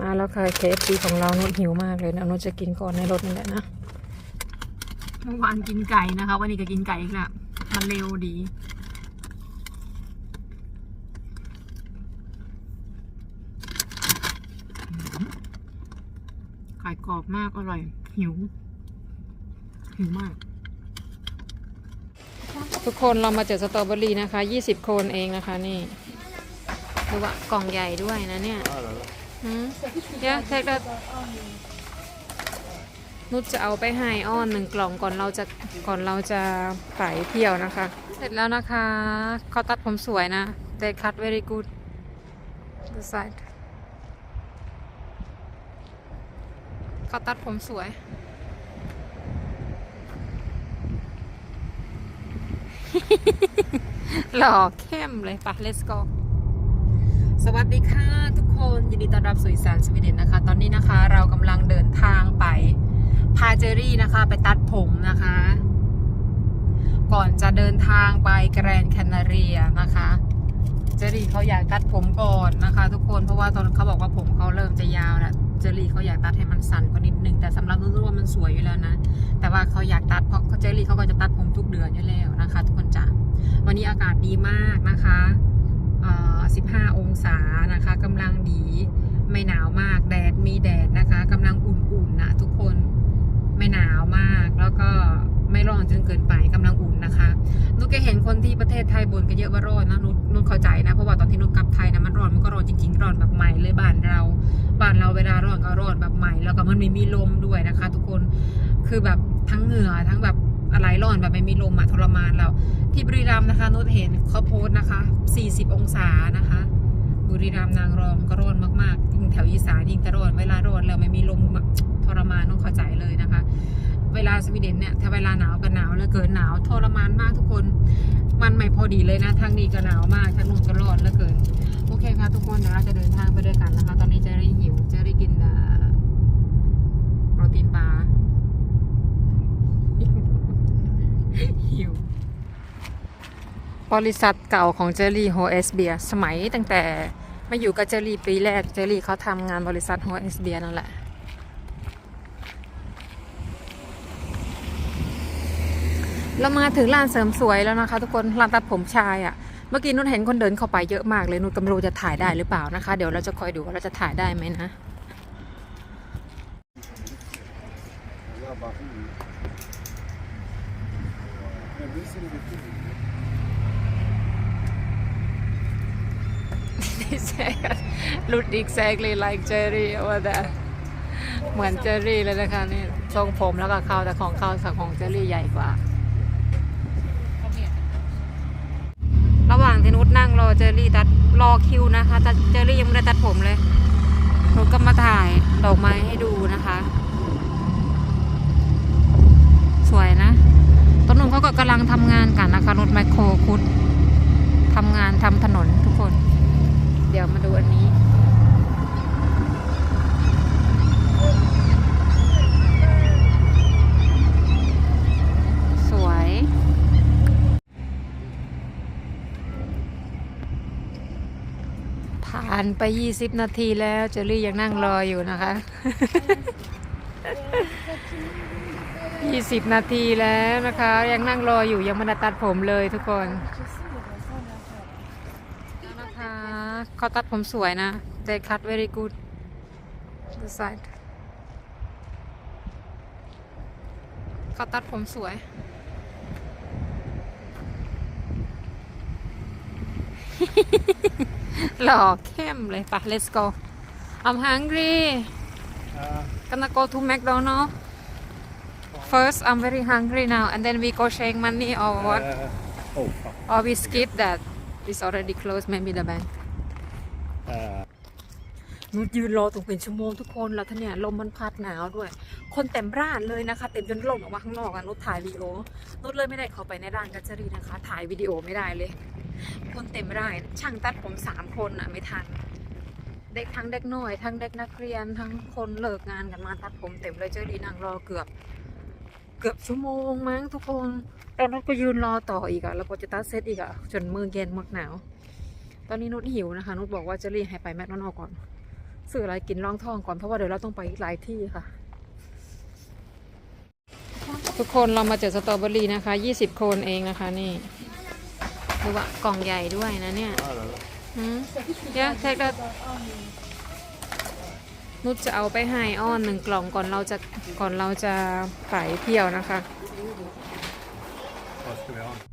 มาแล้วค่ะเคฟซีของเรานุชหิวมากเลยนะนุชจะกินก่อนในรถนี่แหละนะเมื่อวานกินไก่นะคะ วันนี้ก็กินไก่อีกแล้วมันเร็วดี ไก่กรอบมากอร่อย หิว หิวมาก ทุกคนเรามาเจอสตรอเบอรี่นะคะ 20 คนเองนะคะนี่ดูว่ากล่องใหญ่ด้วยนะเนี่ย หืมเดี๋ยวเทคเดนุชจะเอาไปให้อ้อนหนึ่งกล่องก่อนเราจะก่อนเราจะไปเที่ยวนะคะ เสร็จแล้วนะคะ เขาตัดผมสวยนะ they cut very good the side เขาตัดผมสวย หล่อเข้มเลยปะ let's go สวัสดีค่ะทุกคนยินดีต้อนรับสู่อีสานสวีเดนนะคะ ตอนนี้นะคะเรากำลังเดินทางไปพาเจอรี่นะคะ ไปตัดผมนะคะ ก่อนจะเดินทางไปแกรนด์แคนาเรียนะคะ เจอรี่เขาอยากตัดผมก่อนนะคะ ทุกคนเพราะว่าตอนเขาบอกว่าผมเขาเริ่มจะยาวแล้วเจอรี่เขาอยากตัดให้มันสั้นกว่านิดนึงแต่สำหรับนุ่นว่ามันสวยอยู่แล้วนะ แต่ว่าเขาอยากตัดเพราะเจอรี่เขาก็จะตัดผมทุกเดือนอยู่แล้วนะคะ ทุกคนจ้ะวันนี้อากาศดีมากนะคะ 15 องศานะคะกำลังดีไม่หนาวมากแดดมีแดดนะคะกำลังอุ่นๆนะทุกคนไม่หนาวมากแล้วก็ไม่ร้อนจนเกินไปกำลังอุ่นนะคะนุกก็เห็นคนที่ประเทศไทยบ่นกันเยอะว่าร้อนนะนุกนุกเข้าใจนะเพราะว่าตอนที่นุกกลับไทยนะมันร้อนมันก็ร้อนจริงๆร้อนแบบใหม่เลยบ้านเราบ้านเราเวลาร้อนก็ร้อนแบบใหม่แล้วก็มันไม่มีลมด้วยนะคะ ทุกคนคือแบบทั้งเหงื่อทั้งแบบ อะไรร้อนแบบไม่มีลมอะทรมานเราที่บุรีรัมย์นะคะนุชเห็นเขาโพสนะคะ 40 องศานะคะ บุรีรัมย์นางรองก็ร้อนมากๆยิ่งแถวอีสานยิ่งจะร้อนเวลาร้อนแล้วไม่มีลมทรมานต้องเข้าใจเลยนะคะ เวลาสวีเดนเนี่ยถ้าเวลาหนาวก็หนาวเหลยเกินหนาวทรมานมากทุกคนมันไม่พอดีเลยนะทางนี้ก็หนาวมากทางนู้นก็ร้อนเหลือเกินโอเคค่ะทุกคนเดี๋ยวเราจะเดินทางไปด้วยกันนะคะ ตอนนี้จอรี่หิวเจอรี่กินเอ่อโปรตีนบาร์ หิว บริษัทเก่าของเจอรี่โฮเอสเบียสมัยตั้งแต่มาอยู่กับเจอรี่ปีแรกเจอรี่เขาทำงานบริษัทโฮเอสเบียนั่นแหละเรามาถึงร้านเสริมสวยแล้วนะคะ ทุกคนร้านตัดผมชายอะ่ะเมื่อกี้นุ่นเห็นคนเดินเข้าไปเยอะมากเลยนุ่นกำลังจะถ่ายได้หรือเปล่านะคะ เดี๋ยวเราจะคอยดูว่าเราจะถ่ายได้ไหมนะ Ja, bakın. Ja, bir sürü bitti. They say look exactly like Jerry over there เหมือนเจอรี่เลยนะคะนี่ทรงผมแล้วก็เขาแต่ของเขาสักของเจอรี่ใหญ่กว่า ระหว่างที่นุชนั่งรอเจอรี่ตัดรอคิวนะคะแต่เจอรี่ยังไม่ได้ตัดผมเลยนุชก็มาถ่ายดอกไม้ให้ดูนะคะ สวยนะตอนนู้นเขาก็กำลังทำงานกันนะคะรถไมโครคุดทำงานทำถนนทุกคน เดี๋ยวมาดูอันนี้ สวย ผ่านไป 20 นาทีแล้ว เจอรี่ยังนั่งรออยู่นะคะ 20 นาทีแล้วนะคะ ยังนั่งรออยู่ยังไม่ได้ตัดผมเลยทุกคน เขาตัดผมสวยนะ they cut very good the side เขาตัดผมสวย หล่อเข้มเลยปะ let's go I'm hungry Uh, gonna go to McDonald's first I'm very hungry now and then we go shake money or what uh, oh, fuck. or we skip that it's already closed maybe the bank Uh, นุชยืนรอตรงเป็นชั่วโมงทุกคนแล้วท่านเนี่ยลมมันพัดหนาวด้วย คนเต็มร้านเลยนะคะ เต็มจนลมออกมาข้างนอกอะนุชถ่ายวิดีโอนุชเลยไม่ได้เข้าไปในร้านกัจจรีนะคะ ถ่ายวิดีโอไม่ได้เลย คนเต็มร้านช่างตัดผมสามคนอะไม่ทันเด็กทั้งเด็กน้อยทั้งเด็กนักเรียนทั้งคนเลิกงานกันมาตัดผมเต็มเลยเจอรีนังรอเกือบ เกือบชั่วโมงมั้งทุกคนแล้วนุชก็ยืนรอต่ออีกอะแล้วก็จะตัดเซตอีกอะจนมือเย็นมากหนาว ตอนนี้นุชหิวนะคะ นุชบอกว่าจะรีบให้ไปแมคโดนัลก่อนซื้ออะไรกินร่องท้องก่อนเพราะว่าเดี๋ยวเราต้องไปหลายที่ค่ะ ทุกคนเรามาเจอสตรอเบอรี่นะคะ 20โคนเองนะคะนี่ดูว่ากล่องใหญ่ด้วยนะเนี่ยเดี๋ยวเทคดันุชจะเอาไปให้อ้อนหนึ่งกล่องก่อนเราจะก่อนเราจะไปเที่ยวนะคะ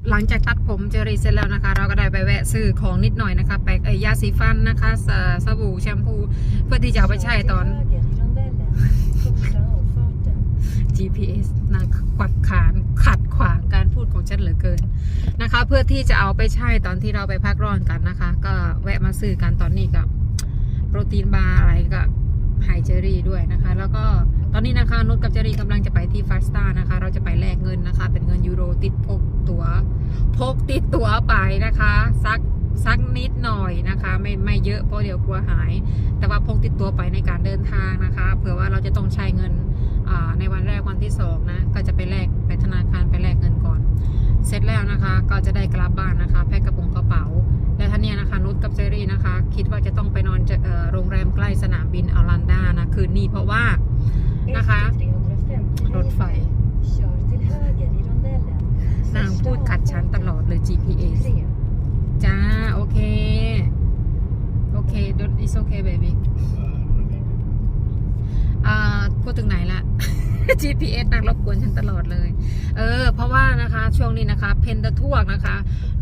หลังจากตัดผมเจอรีเสร็จแล้วนะคะ เราก็ได้ไปแวะซื้อของนิดหน่อยนะคะไปเอ่ยยาสีฟันนะคะสสบู่แชมพูเพื่อที่จะเอาไปใช้ตอน GPS นากวักขานขัดขวางการพูดของฉันเหลือเกินนะคะ เพื่อที่จะเอาไปใช้ตอนที่เราไปพักร้อนกันนะคะ ก็แวะมาซื้อกันตอนนี้กับโปรตีนบาร์อะไรกับไฮเจอรี่ด้วยนะคะ แล้วก็ ตอนนี้นะคะนุชกับเจรี่กำลังจะไปที่ฟาสตานะคะ เราจะไปแลกเงินนะคะ เป็นเงินยูโรติดพกตัว พกติดตัวไปนะคะสักสักนิดหน่อยนะคะ ไม่ไม่เยอะเพราะเดี๋ยวกลัวหาย แต่ว่าพกติดตัวไปในการเดินทางนะคะเผื่อว่าเราจะต้องใช้เงินในวันแรกวันที่สองนะก็จะไปแลกไปธนาคารไปแลกเงินก่อน เสร็จแล้วนะคะ ก็จะได้กลับบ้านนะคะ แพ็คกระป๋ากระเป๋า และท่านเนี่ยนะคะนุชกับเจรี่นะคะ คิดว่าจะต้องไปนอนโรงแรมใกล้สนามบินออร์แลนดานะคืนนี้เพราะว่า นะคะ รถไฟ นางพูดขัดฉันตลอดเลย GPS จ้า โอเค โอเค don't it's okay baby อ่าพูดถึงไหนละ GPS นางรบกวนฉันตลอดเลย เออ เพราะว่านะคะ ช่วงนี้นะคะ เพนตะท่วกนะคะ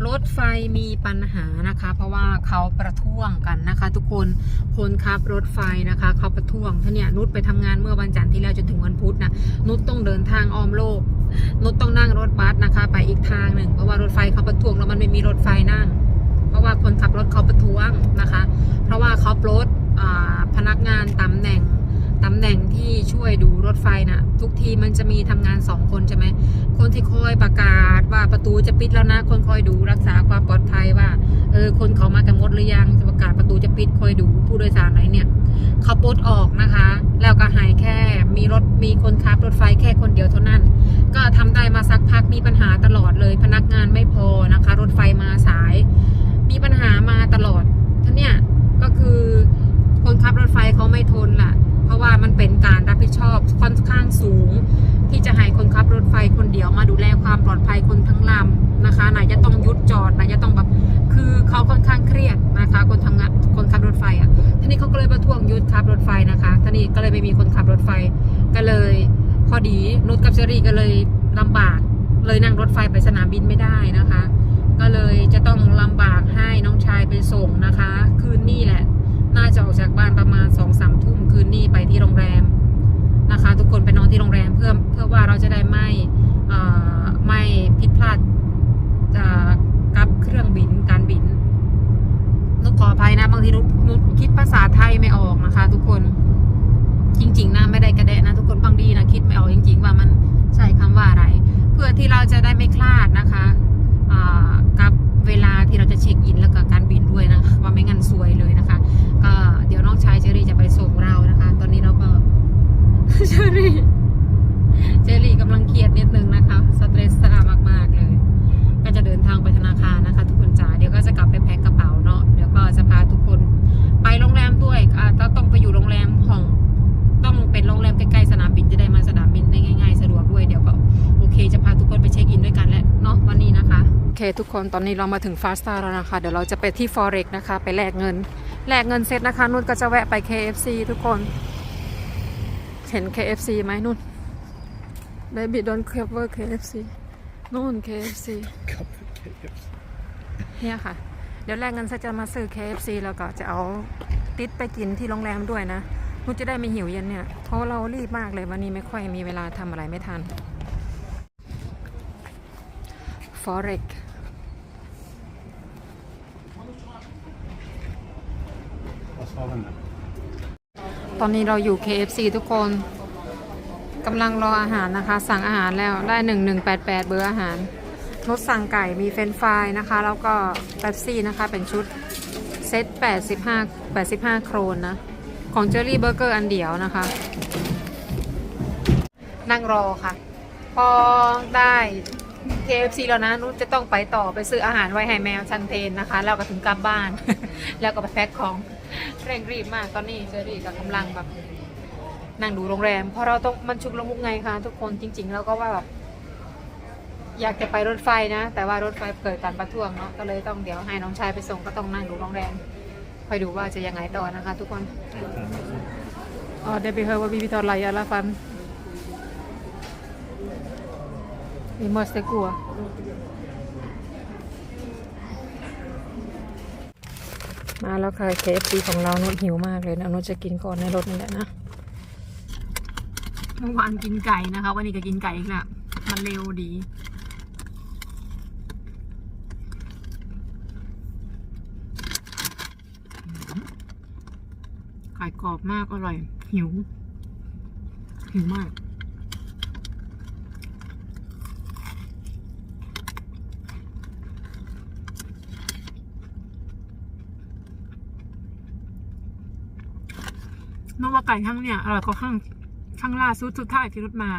รถไฟมีปัญหานะคะ เพราะว่าเขาประท้วงกันนะคะ ทุกคน คนขับรถไฟนะคะ เขาประท้วงท่านเนี่ย นุชไปทำงานเมื่อวันจันทร์ที่แล้วจนถึงวันพุธนะ นุชต้องเดินทางอ้อมโลก นุชต้องนั่งรถบัสนะคะ ไปอีกทางหนึ่ง เพราะว่ารถไฟเขาประท้วงแล้วมันไม่มีรถไฟนั่ง เพราะว่าคนขับรถเขาประท้วงนะคะ เพราะว่าเขาปลดพนักงานตำแหน่ง ตำแหน่งที่ช่วยดูรถไฟนะทุกทีมันจะมีทำงานสองคนใช่ไหมคนที่คอยประกาศว่าประตูจะปิดแล้วนะ คนคอยดูรักษาความปลอดภัยว่าเออคนเขามากันหมดหรือยังจะประกาศประตูจะปิดคอยดูผู้โดยสารไหนเนี่ยเขาปลดออกนะคะ แล้วก็หายแค่มีรถมีคนขับรถไฟแค่คนเดียวเท่านั้น ก็ทำได้มาสักพักมีปัญหาตลอดเลย พนักงานไม่พอนะคะ รถไฟมาสาย มีปัญหามาตลอดท่านเนี่ยก็คือคนขับรถไฟเขาไม่ทนล่ะ ราะว่ามันเป็นการรับผิดชอบค่อนข้างสูง ที่จะให้คนขับรถไฟคนเดียวมาดูแลความปลอดภัยคนทั้งลำนะคะไหนจะต้องยุดจอดไหนจะต้องแบบคือเขาค่อนข้างเครียดนะคะ คนทำงานคนขับรถไฟอะท่านี้เขาก็เลยประท้วงยุดขับรถไฟนะคะท่านี้ก็เลยไม่มีคนขับรถไฟก็เลย พอดีนุชกับเชอรี่ก็เลยลำบาก เลยนั่งรถไฟไปสนามบินไม่ได้นะคะ ก็เลยจะต้องลำบากให้น้องชายไปส่งนะคะ คืนนี้แหละ น่าจะออกจากบ้านประมาณสองสามทุ่มคืนนี้ไปที่โรงแรมนะคะ ทุกคนไปนอนที่โรงแรมเพื่อเพื่อว่าเราจะได้ไม่เอ่อไม่ เคทุกคนตอนนี้เรามาถึงฟาสตาแล้วนะคะ เดี๋ยวเราจะไปที่ Forex นะคะ ไปแลกเงิน แลกเงินเสร็จนะคะนุ่นก็จะแวะไป KFC ทุกคน เห็น KFC ไหมนุ่น Baby don't cover KFC นู่น KFC Kaffet KFC. เนี่ยค่ะ เดี๋ยวแลกเงินซะจะมาซื้อ KFC แล้วก็จะเอาติดไปกินที่โรงแรมด้วยนะนุชจะได้ไม่หิวเย็นเนี่ยเพราะเรารีบมากเลยวันนี้ไม่ค่อยมีเวลาทำอะไรไม่ทัน Forex ตอนนี้เราอยู่ KFC ทุกคนกำลังรออาหารนะคะ สั่งอาหารแล้วได้ 1188 เบอร์อาหารรสสั่งไก่มีเฟรนฟรายนะคะ แล้วก็เป๊ปซี่นะคะ เป็นชุดเซต85 85 โครนนะ ของเจอรี่เบอร์เกอร์อันเดียวนะคะ นั่งรอค่ะ พอได้ KFC แล้วนะนุชจะต้องไปต่อไปซื้ออาหารไว้ให้แมวชันเทนนะคะ แล้วก็ถึงกลับบ้าน แล้วก็ไปแพ็คของ เร่งรีบมากตอนนี้เจอรี่กับกำลังแบบนั่งดูโรงแรม เพราะเราต้องมันชุกละมุกไงคะทุกคนจริง ๆ แล้วก็ว่าแบบอยากจะไปรถไฟนะ แต่ว่ารถไฟเกิดการประท้วงเนาะก็เลยต้องเดี๋ยวให้น้องชายไปส่งก็ต้องนั่งดูโรงแรมคอยดูว่าจะยังไงต่อนะคะ ทุกคนอ๋อ det behöver vi betala i alla fall. Vi måste gå. ม มาแล้วค่ะ KFC ของเรานุชหิวมากเลยนะนุชจะกินก่อนในรถนี่แหละนะเมื่อวานกินไก่นะคะ วันนี้ก็กินไก่อีกแล้วมันเร็วดี ไก่กรอบมากอร่อย หิว หิวมาก นว่าไก่ข้างเนี่ยอร่อยกว่าข้างข้างล่าสุดสุดท้ายที่รถมา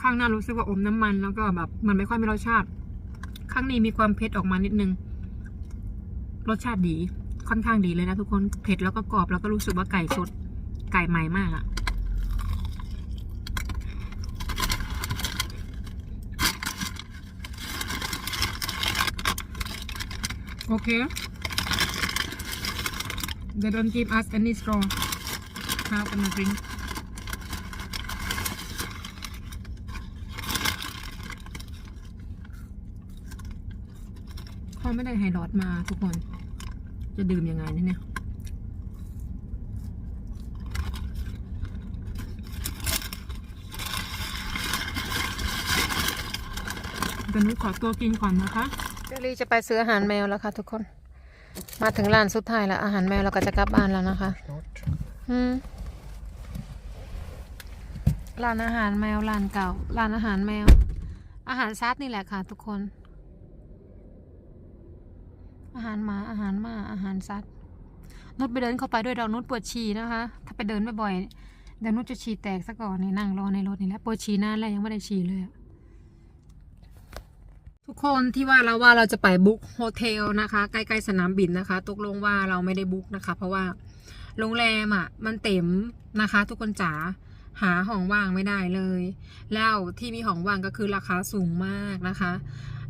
ข้างหน้ารู้สึกว่าอมน้ำมัน แล้วก็แบบมันไม่ค่อยมีรสชาติ ข้างนี้มีความเผ็ดออกมานิดนึง รสชาติดีค่อนข้างดีเลยนะทุกคนเผ็ดแล้วก็กรอบแล้วก็รู้สึกว่าไก่สดไก่ใหม่มากอะโอเค They don't give us any straw. How can I drink? เขาไม่ได้ไฮรอดมาทุกคน จะดื่มยังไงนะเนี่ยเดี๋ยวหนูขอตัวกินก่อนนะคะเจลี่จะไปซื้ออาหารแมวแล้วค่ะทุกคน มาถึงร้านสุดท้ายแล้ว อาหารแมวเราก็จะกลับบ้านแล้วนะคะ Snart. อืม ร้านอาหารแมวร้านเก่าร้านอาหารแมว อาหารซัดนี่แหละค่ะ ทุกคน อาหารหมาอาหารหมาอาหารซัดนุชไปเดินเข้าไปด้วยดอกนุชปวดฉี่นะคะ ถ้าไปเดินบ่อยๆเดี๋ยวนุชจะฉี่แตกซะก่อนนี่นั่งรอในรถนี่แหละปวดฉี่นานแล้วยังไม่ได้ฉี่เลยทุกคนที่ว่าเราว่าเราจะไปบุ๊กโฮเทลนะคะ ใกล้ๆสนามบินนะคะ ตกลงว่าเราไม่ได้บุ๊กนะคะ เพราะว่าโรงแรมอะ มันเต็มนะคะ ทุกคนจ๋า หาห้องว่างไม่ได้เลย แล้วที่มีห้องว่างก็คือราคาสูงมากนะคะ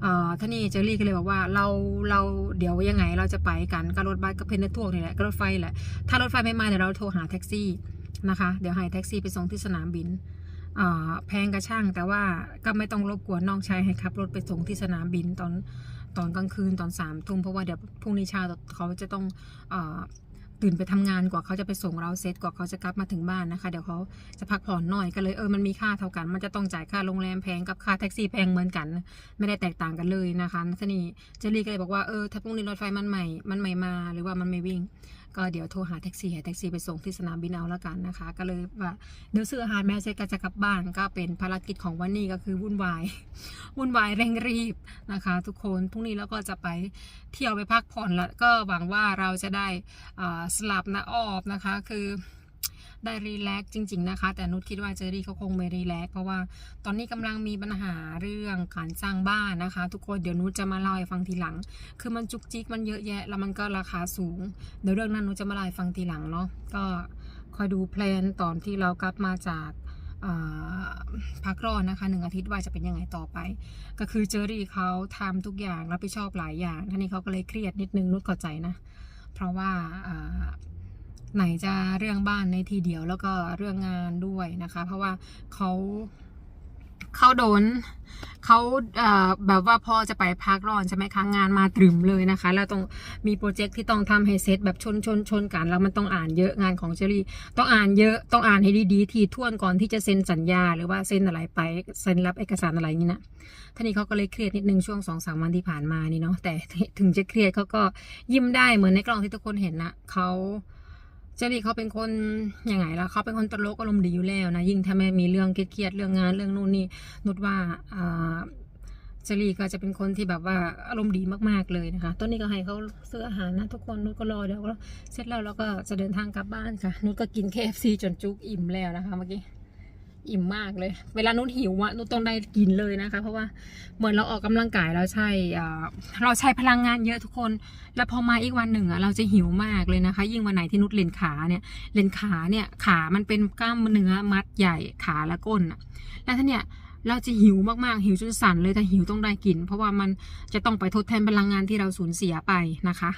เอ่อท่านี่เจอรี่ก็เลยบอกว่าเราเราเดี๋ยวยังไงเราจะไปกันกับรถบัสกับเพนเนทวกนี่แหละกับรถไฟแหละถ้ารถไฟไม่มาเดี๋ยวเราโทรหาแท็กซี่นะคะเดี๋ยวให้แท็กซี่ไปส่งที่สนามบินเอ่อแพงกระช่างแต่ว่าก็ไม่ต้องรบกวนน้องชายให้ขับรถไปส่งที่สนามบินตอนตอนกลางคืนตอนสามทุ่มเพราะว่าเดี๋ยวพรุ่งนี้เช้าเขาจะต้องเอ่อ ตื่นไปทำงานกว่าเขาจะไปส่งเราเสร็จกว่าเขาจะกลับมาถึงบ้านนะคะ เดี๋ยวเขาจะพักผ่อนหน่อยก็เลยเออมันมีค่าเท่ากัน มันจะต้องจ่ายค่าโรงแรมแพงกับค่าแท็กซี่แพงเหมือนกัน ไม่ได้แตกต่างกันเลยนะคะทีนี้เจลลี่ก็เลยบอกว่าเออถ้าพรุ่งนี้รถไฟมันใหม่มันใหม่มาหรือว่ามันไม่วิ่ง ก็เดี๋ยวโทรหาแท็กซี่ให้แท็กซี่ไปส่งที่สนามบินเอาแล้วกันนะคะ ก็เลยว่าเดี๋ยวซื้ออาหารแม่เสร็จก็จะกลับบ้านก็เป็นภารกิจของวันนี้ก็คือวุ่นวายวุ่นวายเร่งรีบนะคะ ทุกคนพรุ่งนี้แล้วก็จะไปเที่ยวไปพักผ่อนแล้วก็หวังว่าเราจะได้สลับนะออบนะคะ คือ ได้รีแลกซ์จริง ๆ นะคะ แต่นุชคิดว่าเจอรี่เขาคงไม่รีแลกซ์เพราะว่าตอนนี้กำลังมีปัญหาเรื่องการสร้างบ้านนะคะ ทุกคนเดี๋ยวนุชจะมาเล่าให้ฟังทีหลัง คือมันจุกจิกมันเยอะแยะ แล้วมันก็ราคาสูง เดี๋ยวเรื่องนั้นนุชจะมาเล่าให้ฟังทีหลังเนาะก็คอยดูแพลนตอนที่เรากลับมาจากพักรอนนะคะหนึ่งอาทิตย์ว่าจะเป็นยังไงต่อไป ก็คือเจอรี่เขาทำทุกอย่างรับผิดชอบหลายอย่างท่านี้เขาก็เลยเครียดนิดนึงนุชเข้าใจนะ เพราะว่า ไหนจะเรื่องบ้านในทีเดียวแล้วก็เรื่องงานด้วยนะคะ เพราะว่าเขาเขาโดนเขาเแบบว่าพอจะไปพักร้อนใช่ไหมคะงานมาตรึมเลยนะคะ แล้วต้องมีโปรเจกต์ที่ต้องทำให้เสร็จแบบชนชนชนกันแล้วมันต้องอ่านเยอะงานของเจอรี่ต้องอ่านเยอะต้องอ่านให้ดีๆทีท่วนก่อนที่จะเซ็นสัญญา หรือว่าเซ็นอะไรไปเซ็นรับเอกสารอะไรนี้นะท่านี้เขาก็เลยเครียดนิดนึงช่วงสองสามวันที่ผ่านมานี่เนาะแต่ถึงจะเครียดเขาก็ยิ้มได้เหมือนในกล้องที่ทุกคนเห็นนะเขา เจอรี่เขาเป็นคนยังไงล่ะเขาเป็นคนตลกอารมณ์ดีอยู่แล้วนะยิ่งถ้าไม่มีเรื่องเครียดเรื่องงานเรื่องนู่นนี่นุดว่าเจอรี่ก็จะเป็นคนที่แบบว่าอารมณ์ดีมากๆเลยนะคะตอนนี้ก็ให้เขาซื้ออาหารนะทุกคนนุชก็รอเดี๋ยวเสร็จแล้วเราก็จะเดินทางกลับบ้านค่ะ นุชก็กิน KFC จนจุกอิ่มแล้วนะคะเมื่อกี้ อิ่มมากเลย เวลานุชหิวอะนุชต้องได้กินเลยนะคะ เพราะว่าเหมือนเราออกกำลังกายแล้วใช่เราใช้พลังงานเยอะทุกคน แล้วพอมาอีกวันหนึ่งอะเราจะหิวมากเลยนะคะ ยิ่งวันไหนที่นุชเล่นขาเนี่ยเล่นขาเนี่ยขามันเป็นกล้ามเนื้อมัดใหญ่ขาและก้นอะแล้วท่านเนี่ยเราจะหิวมากๆหิวจนสั่นเลยแต่หิวต้องได้กิน เพราะว่ามันจะต้องไปทดแทนพลังงานที่เราสูญเสียไปนะคะ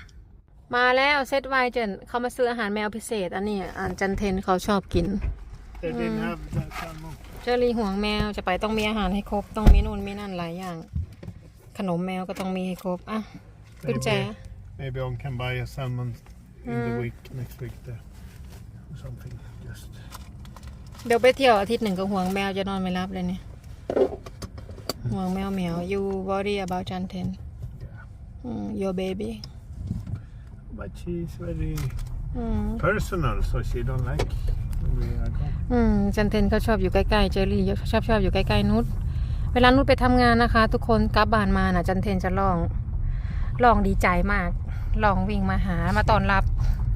มาแล้วเซตไวเจนเขามาซื้ออาหารแมวพิเศษ อันนี้อ่านจันเทนเขาชอบกิน They didn't have that salmon. เจอรี่ห่วงแมวจะไปต้องมีอาหารให้ครบ ต้องมีนู่นมีนั่นหลายอย่าง ขนมแมวก็ต้องมีให้ครบอะกุญแจ Maybe on can buy a salmon in the Mm. week next week there or something. Just เดี๋ยวไปเที่ยวอาทิตย์หนึ่งก็ห่วงแมวจะนอนไม่รับเลยเนี่ยห่วงแมวเหมียว you worry about จันเทน yeah. your baby But she's very อืม personal, so she don't like when we are gone. อืมจันเทนเขาชอบอยู่ใกล้ๆเจอรี่ชอบชอบอยู่ใกล้ๆนุชเวลานุชไปทำงานนะคะ ทุกคนกลับบ้านมาน่ะ จันเทนจะร้องร้องดีใจมากร้องวิ่งมาหามาต้อนรับ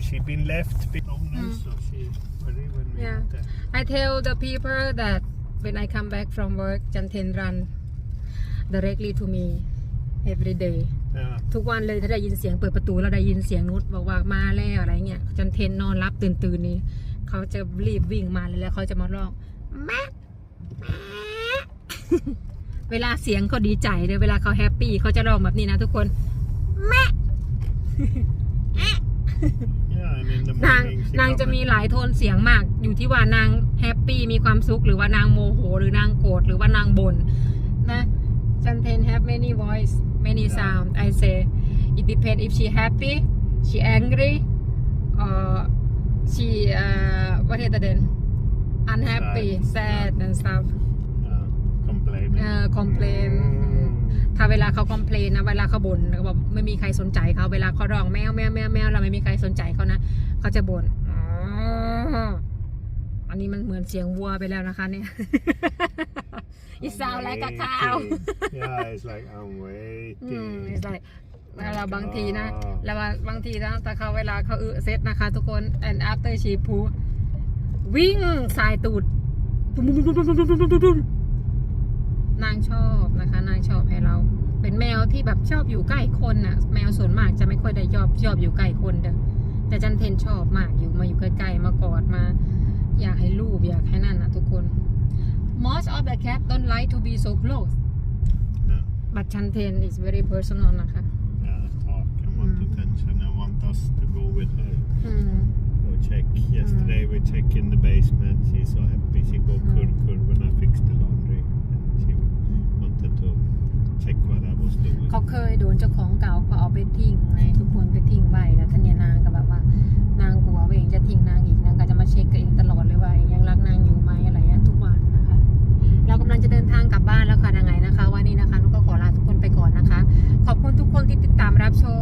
She been left bit lonely, so she very when we Yeah. went there. I tell the people that when I come back from work จันเทน run directly to me every day Yeah. ทุกวันเลยถ้าได้ยินเสียงเปิดประตูแล้วได้ยินเสียงนุชบอกว่ามาแล้วอะไรเงี้ยจันเทนนอนรับตื่นตื่นๆนี่ เขาจะรีบวิ่งมาเลยแล้วเขาจะมาร้องแม่แม่เวลาเสียงเขาดีใจเลยเวลาเขาแฮปปี้เขาจะร้องแบบนี้นะทุกคน Yeah, and in the นาง morning she นาง come จะมี and- หลายโทนเสียงมาก อยู่ที่ว่านางแฮปปี้มีความสุขหรือว่านางโมโห หรือนางโกรธหรือว่านางบ่นนะจันเทน have many voice many sound I say it depend if she happy she angry or she uh what is it then unhappy sad and stuff Yeah, complaining. เอ่อ complain Mm. ถ้าเวลาเขาคอมเพลนนะ เวลาเขาบ่นเขาบอกไม่มีใครสนใจเขาเวลาเขาร้องแมวแมวแมวแมวเราไม่มีใครสนใจเขานะเขาจะบ่นอ๋ออันนี้มันเหมือนเสียงวัวไปแล้วนะคะเนี่ยอีสาวไรกะข้าว Waiting. yeah, it's like I'm อื waiting. ม นะเราบางทีนะเราบางทีนะแต่เขาเวลาเขาเออเซตนะคะ ทุกคน and after she poo วิ่งสายตูดนางชอบนะคะ นางชอบให้เรา เป็นแมวที่แบบชอบอยู่ใกล้คนน่ะ แมวส่วนมากจะไม่ค่อยได้ยอบชอบอยู่ใกล้คนเด้อแต่จันเทนชอบมากอยู่มาอยู่ใกล้ๆมากอดมา อยากให้รูปอยากให้นั่นนะทุกคน most of the cat don't like to be so close but จันเทน is very personal นะคะ and I want us to go with her. Mm. Go check. Yesterday we check in the basement. She's so happy. She go mm. kur kur when I fix the laundry. And she wanted to check what I was doing. เขาเคยโดนเจ้าของเก่าเขาเอาไปทิ้งไงทุกคนไปทิ้งไว้แล้วท่านเนี่ยนางก็แบบว่านางกลัวว่าเองจะทิ้งนางอีกนางก็จะมาเช็คกับเองตลอดเลยว่ายังรักนางอยู่ไหมอะไรเงี้ยทุกวันนะคะ เรากำลังจะเดินทางกลับบ้านแล้วค่ะยังไงนะคะ วันนี้นะคะนุกก็ขอลาทุกคนไปก่อนนะคะ ขอบคุณทุกคนที่ติดตามรับชม